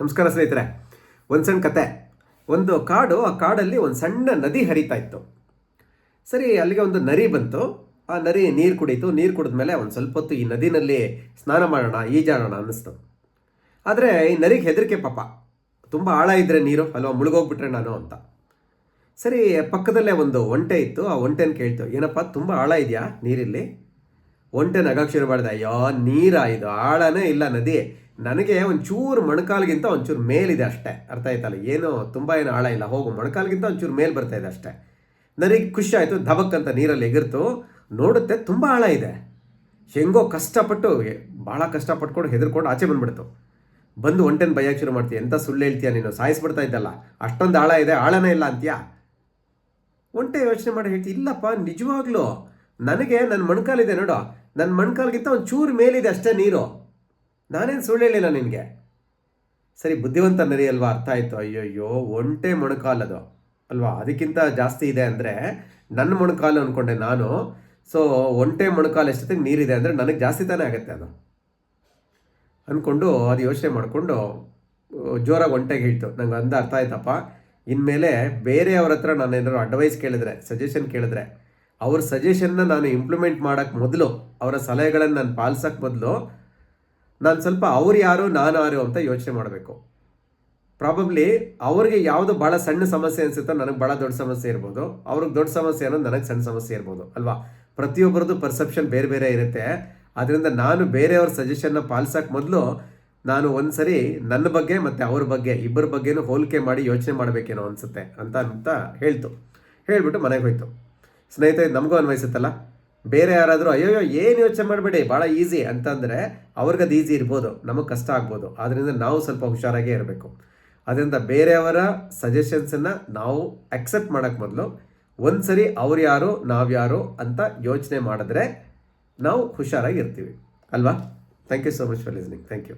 ನಮಸ್ಕಾರ ಸ್ನೇಹಿತರೆ. ಒಂದು ಸಣ್ಣ ಕತೆ. ಒಂದು ಕಾಡು, ಆ ಕಾಡಲ್ಲಿ ಒಂದು ಸಣ್ಣ ನದಿ ಹರಿತಾ ಇತ್ತು. ಸರಿ, ಅಲ್ಲಿಗೆ ಒಂದು ನರಿ ಬಂತು. ಆ ನರಿ ನೀರು ಕುಡಿತು. ನೀರು ಕುಡಿದ ಮೇಲೆ ಒಂದು ಸ್ವಲ್ಪ ಹೊತ್ತು ಈ ನದಿನಲ್ಲಿ ಸ್ನಾನ ಮಾಡೋಣ, ಈಜಾಡೋಣ ಅನ್ನಿಸ್ತು. ಆದರೆ ಈ ನರಿಗೆ ಹೆದರಿಕೆ ಪಾಪ. ತುಂಬ ಆಳ ಇದ್ದರೆ ನೀರು, ಅಲ್ವಾ ಮುಳುಗೋಗ್ಬಿಟ್ರೆ ನಾನು ಅಂತ. ಸರಿ, ಪಕ್ಕದಲ್ಲೇ ಒಂದು ಒಂಟೆ ಇತ್ತು. ಆ ಒಂಟೆನ ಕೇಳ್ತು, ಏನಪ್ಪ, ತುಂಬ ಆಳ ಇದೆಯಾ ನೀರಿಲ್ಲಿ? ಒಂಟೆ ನಗಕ್ಕೆ ಶುರು ಮಾಡಿದೆ, ಅಯ್ಯೋ, ನೀರ ಇದು, ಆಳನೇ ಇಲ್ಲ ನದಿ. ನನಗೆ ಒಂಚೂರು ಮೊಣಕಾಲ್ಗಿಂತ ಒಂಚೂರು ಮೇಲಿದೆ ಅಷ್ಟೇ. ಅರ್ಥ ಆಯ್ತಲ್ಲ ಏನು ತುಂಬ ಏನು ಆಳ ಇಲ್ಲ. ಹೋಗು, ಮೊಣಕಾಲ್ಗಿಂತ ಒಂಚೂರು ಮೇಲ್ ಬರ್ತಾ ಇದೆ ಅಷ್ಟೇ. ನನಗೆ ಖುಷಿ ಆಯಿತು ಧಬಕ್ ಅಂತ ನೀರಲ್ಲಿ ಎಗಿರ್ತು. ನೋಡುತ್ತೆ ತುಂಬ ಆಳ ಇದೆ. ಹೆಂಗೋ ಕಷ್ಟಪಟ್ಟು ಭಾಳ ಕಷ್ಟಪಟ್ಕೊಂಡು ಹೆದರ್ಕೊಂಡು ಆಚೆ ಬಂದ್ಬಿಡ್ತು. ಬಂದು ಒಂಟೆನ ಬೈಯಕ್ಕೆ ಶುರು ಮಾಡ್ತೀಯ ಎಂಥ ಸುಳ್ಳು ಹೇಳ್ತೀಯ ನೀನು? ಸಾಯಿಸ್ಬಿಡ್ತಾ ಇದ್ದಲ್ಲ. ಅಷ್ಟೊಂದು ಆಳ ಇದೆ, ಆಳನೇ ಇಲ್ಲ ಅಂತೀಯಾ? ಒಂಟೆ ಯೋಚನೆ ಮಾಡಿ ಹೇಳ್ತಿ, ಇಲ್ಲಪ್ಪ, ನಿಜವಾಗ್ಲೂ. ನನಗೆ ನನ್ನ ಮಣ್ಕಾಲಿದೆ ನೋಡು. ನನ್ನ ಮಣ್ಕಾಲ್ಗಿಂತ ಒಂದು ಚೂರು ಮೇಲಿದೆ ಅಷ್ಟೇ ನೀರು. ನಾನೇನು ಸುಳ್ಳು ಹೇಳಿಲ್ಲ ನಿನಗೆ? ಸರಿ, ಬುದ್ಧಿವಂತ ನರಿ ಅಲ್ವಾ? ಅರ್ಥ ಆಯಿತು. ಅಯ್ಯಯ್ಯೋ, ಒಂಟೆ ಮೊಣಕಾಲದು ಅಲ್ವಾ? ಅದಕ್ಕಿಂತ ಜಾಸ್ತಿ ಇದೆ ಅಂದರೆ ನನ್ನ ಮೊಣಕಾಲು ಅಂದ್ಕೊಂಡೆ ನಾನು. ಸೊ ಒಂಟೆ ಮೊಣಕಾಲು ಎಷ್ಟೊತ್ತಿಗೆ ನೀರಿದೆ ಅಂದರೆ ನನಗೆ ಜಾಸ್ತಿ ತಾನೇ ಆಗುತ್ತೆ ಅದು. ಅಂದ್ಕೊಂಡು ಅದು ಯೋಚನೆ ಮಾಡಿಕೊಂಡು ಜೋರಾಗಿ ಒಂಟೆಗೆ ಹೇಳ್ತು. ನಂಗೆ ಅಂದ ಅರ್ಥ ಆಯ್ತಪ್ಪ. ಇನ್ಮೇಲೆ ಬೇರೆಯವ್ರ ಹತ್ರ ನಾನು ಏನಾದ್ರು ಅಡ್ವೈಸ್ ಕೇಳಿದ್ರೆ ಸಜೆಷನ್ ಕೇಳಿದ್ರೆ, ಅವ್ರ ಸಜೆಷನ್ನ ನಾನು ಇಂಪ್ಲಿಮೆಂಟ್ ಮಾಡೋಕ್ಕೆ ಮೊದಲು, ಅವರ ಸಲಹೆಗಳನ್ನು ನಾನು ಪಾಲಿಸೋಕ್ಕೆ ಮೊದಲು ನಾನು ಸ್ವಲ್ಪ ಅವ್ರು ಯಾರು, ನಾನು ಯಾರು ಅಂತ ಯೋಚನೆ ಮಾಡಬೇಕು. ಪ್ರಾಬಬ್ಲಿ ಅವ್ರಿಗೆ ಯಾವುದು ಭಾಳ ಸಣ್ಣ ಸಮಸ್ಯೆ ಅನಿಸುತ್ತೋ ನನಗೆ ಭಾಳ ದೊಡ್ಡ ಸಮಸ್ಯೆ ಇರ್ಬೋದು. ಅವ್ರಿಗೆ ದೊಡ್ಡ ಸಮಸ್ಯೆ ಅನ್ನೋದು ನನಗೆ ಸಣ್ಣ ಸಮಸ್ಯೆ ಇರ್ಬೋದು, ಅಲ್ವಾ? ಪ್ರತಿಯೊಬ್ಬರದ್ದು ಪರ್ಸೆಪ್ಷನ್ ಬೇರೆ ಬೇರೆ ಇರುತ್ತೆ. ಅದರಿಂದ ನಾನು ಬೇರೆಯವ್ರ ಸಜೆಷನ್ನ ಪಾಲಿಸೋಕೆ ಮೊದಲು ನಾನು ಒಂದ್ಸರಿ ನನ್ನ ಬಗ್ಗೆ ಮತ್ತು ಅವ್ರ ಬಗ್ಗೆ, ಇಬ್ಬರ ಬಗ್ಗೆನೂ ಹೋಲಿಕೆ ಮಾಡಿ ಯೋಚನೆ ಮಾಡಬೇಕೇನೋ ಅನಿಸುತ್ತೆ ಅಂತ ಅಂತ ಹೇಳ್ತು. ಹೇಳ್ಬಿಟ್ಟು ಮನೆಗೆ ಹೋಯ್ತು. ಸ್ನೇಹಿತರೆ, ನಮಗೂ ಅನ್ವಯಿಸುತ್ತಲ್ಲ? ಬೇರೆ ಯಾರಾದರೂ ಅಯ್ಯೋ ಏನು ಯೋಚನೆ ಮಾಡಬೇಡಿ, ಭಾಳ ಈಸಿ ಅಂತಂದರೆ ಅವ್ರಿಗೆ ಅದು ಈಸಿ ಇರ್ಬೋದು, ನಮಗೆ ಕಷ್ಟ ಆಗ್ಬೋದು. ಆದ್ದರಿಂದ ನಾವು ಸ್ವಲ್ಪ ಹುಷಾರಾಗೇ ಇರಬೇಕು. ಅದರಿಂದ ಬೇರೆಯವರ ಸಜೆಷನ್ಸನ್ನು ನಾವು ಅಕ್ಸೆಪ್ಟ್ ಮಾಡೋಕ್ಕೆ ಮೊದಲು ಒಂದು ಸರಿ ಅವ್ರು ಯಾರು ನಾವ್ಯಾರು ಅಂತ ಯೋಚನೆ ಮಾಡಿದ್ರೆ ನಾವು ಹುಷಾರಾಗಿ ಇರ್ತೀವಿ. ಅಲ್ವಾ? Thank you so much for listening. Thank you.